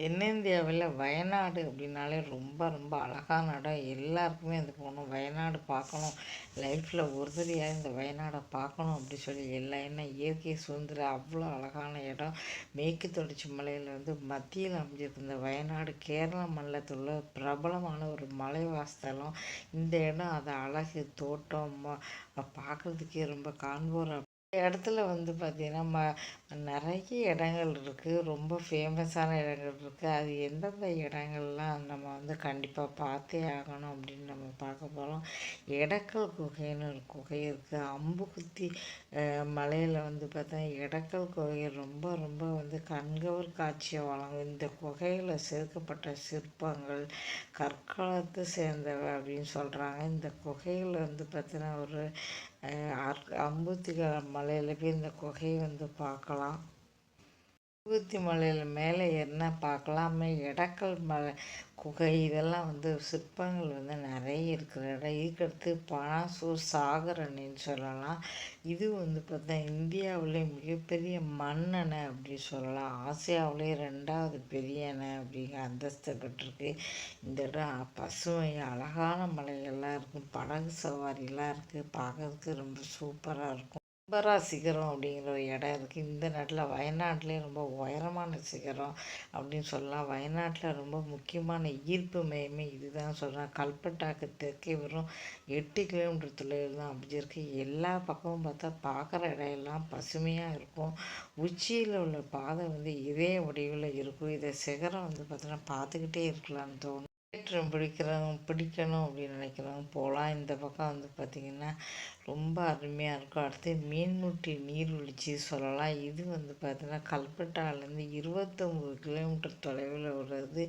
தென்னிந்தியாவில் வயநாடு அப்படின்னாலே ரொம்ப ரொம்ப அழகான இடம். எல்லாருக்குமே அது போகணும். வயநாடு பார்க்கணும். லைஃப்பில் ஒரு தடவையாவது இந்த வயநாடை பார்க்கணும் அப்படி சொல்லி எல்லா என்ன இயற்கை சுதந்திர அவ்வளோ அழகான இடம். மேற்கு தொடர்ச்சி மலையில் வந்து மத்தியில் அமைஞ்சிருக்கு இந்த வயநாடு கேரள மாநிலத்தில் உள்ள பிரபலமான ஒரு மலைவாசலம் இந்த இடம் அது அழகு தோட்டம் பார்க்குறதுக்கே ரொம்ப காண்போர் இடத்துல வந்து பார்த்திங்கன்னா ம நிறைய இடங்கள் இருக்குது ரொம்ப ஃபேமஸான இடங்கள் இருக்குது அது எந்தெந்த இடங்கள்லாம் நம்ம வந்து கண்டிப்பாக பார்த்தே ஆகணும் அப்படின்னு நம்ம பார்க்க போகிறோம் எடக்கல் குகைன்னு ஒரு குகை இருக்குது அம்புக்குத்தி மலையில் வந்து பார்த்தா எடக்கல் குகை ரொம்ப ரொம்ப வந்து கண்கவர் காட்சியை வழங்கும். இந்த குகையில் செதுக்கப்பட்ட சிற்பங்கள் கற்காலத்தை சேர்ந்தவை அப்படின்னு சொல்கிறாங்க இந்த குகையில் வந்து பார்த்தீங்கன்னா ஒரு அம்புத்தி மலையில் போய் இந்த குகையை வந்து பார்க்கலாம். விபூதி மலையில் மேலே என்ன பார்க்கலாமே. எடக்கல் மலை குகை இதெல்லாம் வந்து சிற்பங்கள் வந்து நிறைய இருக்கிற இடம். இதுக்கடுத்து பனாசூர் சாகர் அணைன்னு சொல்லலாம். இது வந்து பார்த்தா இந்தியாவிலே மிகப்பெரிய மண்ணணை அப்படி சொல்லலாம். ஆசியாவிலே ரெண்டாவது பெரிய அணை அப்படிங்கிற அந்தஸ்தை பெற்றிருக்கு. இந்த இடம் பசுமை அழகான மலைகள்லாம் இருக்கும். படகு சவாரிலாம் இருக்குது பார்க்கறதுக்கு ரொம்ப சூப்பராக இருக்கும். பரா சிகரம் அப்படிங்கிற ஒரு இடம். இருக்குது இந்த நாட்டில் வயநாட்டிலே ரொம்ப உயரமான சிகரம் அப்படின்னு சொல்லலாம். வயநாட்டில் ரொம்ப முக்கியமான ஈர்ப்பு மையமே இதுதான் சொல்கிறேன் கல்பட்டாக்கு தெற்கே வரும் எட்டு கிலோமீட்டர் தொலைவில் தான் அமைஞ்சிருக்கு எல்லா பக்கமும் பார்த்தா பார்க்குற இடம் எல்லாம் பசுமையாக இருக்கும். உச்சியில் உள்ள பாதை வந்து இதே வடிவில் இருக்கும். இதை சிகரம் வந்து பார்த்தோன்னா பார்த்துக்கிட்டே இருக்கலாம்னு தோணும். தேட்டரும் பிடிக்கிறவங்க பிடிக்கணும் அப்படின்னு நினைக்கிறவங்க போகலாம் இந்த பக்கம் வந்து பார்த்திங்கன்னா ரொம்ப அருமையாக இருக்கும். அடுத்து மீன்முட்டி நீர்வீழ்ச்சி சொல்லலாம். இது வந்து பார்த்திங்கன்னா கல்பட்டாலேருந்து இருபத்தொம்பது கிலோமீட்டர் தொலைவில் உள்ளது.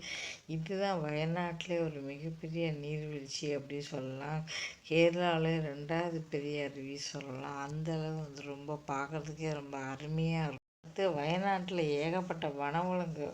இதுதான் வயநாட்டிலே ஒரு மிகப்பெரிய நீர்வீழ்ச்சி அப்படி சொல்லலாம். கேரளாவிலே ரெண்டாவது பெரிய அருவி சொல்லலாம். அந்தளவு வந்து ரொம்ப பார்க்குறதுக்கே ரொம்ப அருமையாக இருக்கும். அடுத்து வயநாட்டில் ஏகப்பட்ட வனவிலங்கு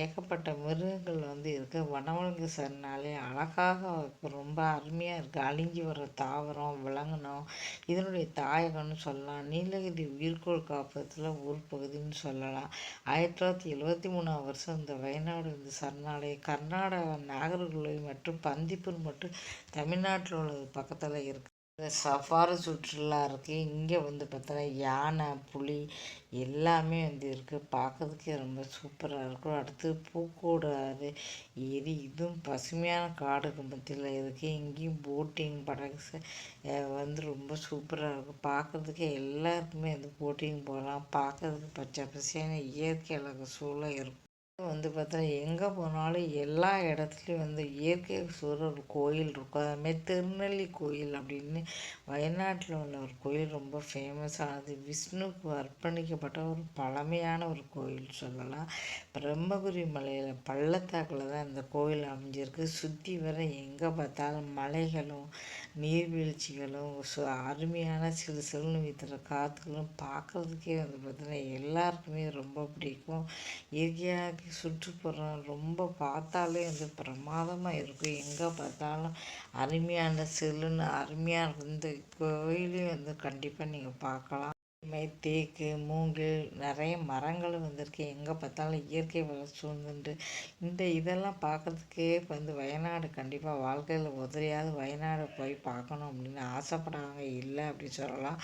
ஏகப்பட்ட மிருகங்கள் வந்து இருக்குது வனவிலங்கு சரணாலயம் அழகாக ரொம்ப அருமையாக இருக்குது அழிஞ்சி வர தாவரம் விலங்கினம் இதனுடைய தாயகம்னு சொல்லலாம். நீலகிரி உயிர்கோள் காப்பகத்தில் ஒரு பகுதின்னு சொல்லலாம். ஆயிரத்தி தொள்ளாயிரத்தி எழுபத்தி மூணாம் வருஷம் இந்த வயநாடு இந்த சரணாலயம். கர்நாடகா நாகர்கோவில் மற்றும் பந்திப்பூர் மற்றும் தமிழ்நாட்டில் உள்ளது பக்கத்தில் இருக்குது சஃபாரி சுற்றுலா இருக்குது இங்கே வந்து பார்த்தோன்னா யானை புலி எல்லாமே வந்து இருக்குது பார்க்கறதுக்கே ரொம்ப சூப்பராக இருக்கும் அடுத்து பூக்கோடு ஆறு ஏரி. இதுவும் பசுமையான காடுக்கு மத்தியில் இருக்குது இங்கேயும் போட்டிங் படகு வந்து ரொம்ப சூப்பராக இருக்கும் பார்க்குறதுக்கே எல்லாருக்குமே வந்து போட்டிங் போகலாம். பார்க்குறதுக்கு பச்சை பசையான இயற்கை அழகு சூழல் இருக்கும் வந்து பார்த்தா எங்கே போனாலும் எல்லா இடத்துலையும் வந்து இயற்கை சூழல் ஒரு கோயில் இருக்கும். அதுமாரி திருநெல்லி கோயில் அப்படின்னு வயநாட்டில் உள்ள ஒரு கோயில் ரொம்ப ஃபேமஸானது விஷ்ணுக்கு அர்ப்பணிக்கப்பட்ட ஒரு பழமையான ஒரு கோயில் சொல்லலாம். பிரம்மபுரி மலையில் பள்ளத்தாக்கில் தான் இந்த கோயில் அமைஞ்சிருக்கு. சுற்றி வர எங்கே பார்த்தாலும் மலைகளும் நீர்வீழ்ச்சிகளும் சு அருமையான சிறு சிறுன்னு வீத்துற காற்றுகளும் பார்க்குறதுக்கே வந்து பார்த்தீங்கன்னா எல்லாருக்குமே ரொம்ப பிடிக்கும். இயற்கையாக சுற்றுப்புறம் ரொம்ப பார்த்தாலே வந்து பிரமாதமாக இருக்கும் எங்கே பார்த்தாலும் அருமையான சில்லுன்னு அருமையாக இருக்கும் இந்த கோயிலையும் வந்து கண்டிப்பாக நீங்கள் பார்க்கலாம். மை தேக்கு மூங்கில் நிறைய மரங்கள் வந்திருக்கு. எங்கே பார்த்தாலும் இயற்கை வளர்ச்சி சூழ்ந்துட்டு இந்த இதெல்லாம் பார்க்குறதுக்கே இப்போ வந்து வயநாடு கண்டிப்பாக வாழ்க்கையில் உதறியாவது வயநாடு போய் பார்க்கணும் அப்படின்னு ஆசைப்படுறாங்க இல்லை அப்படின்னு சொல்லலாம்.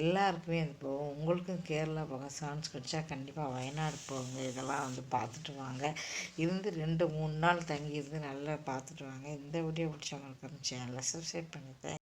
எல்லாருக்குமே அது போகும். உங்களுக்கும் கேரளா போக சான்ஸ் கிடச்சா கண்டிப்பாக வயநாடு போங்க. இதெல்லாம் வந்து பார்த்துட்டு வாங்க. இருந்து ரெண்டு மூணு நாள் தங்கி இருந்து நல்லா பார்த்துட்டு வாங்க. இந்த வீடியோ பிடிச்சவங்களுக்கு சேனலை சப்ஸ்கிரைப் பண்ணுங்கள்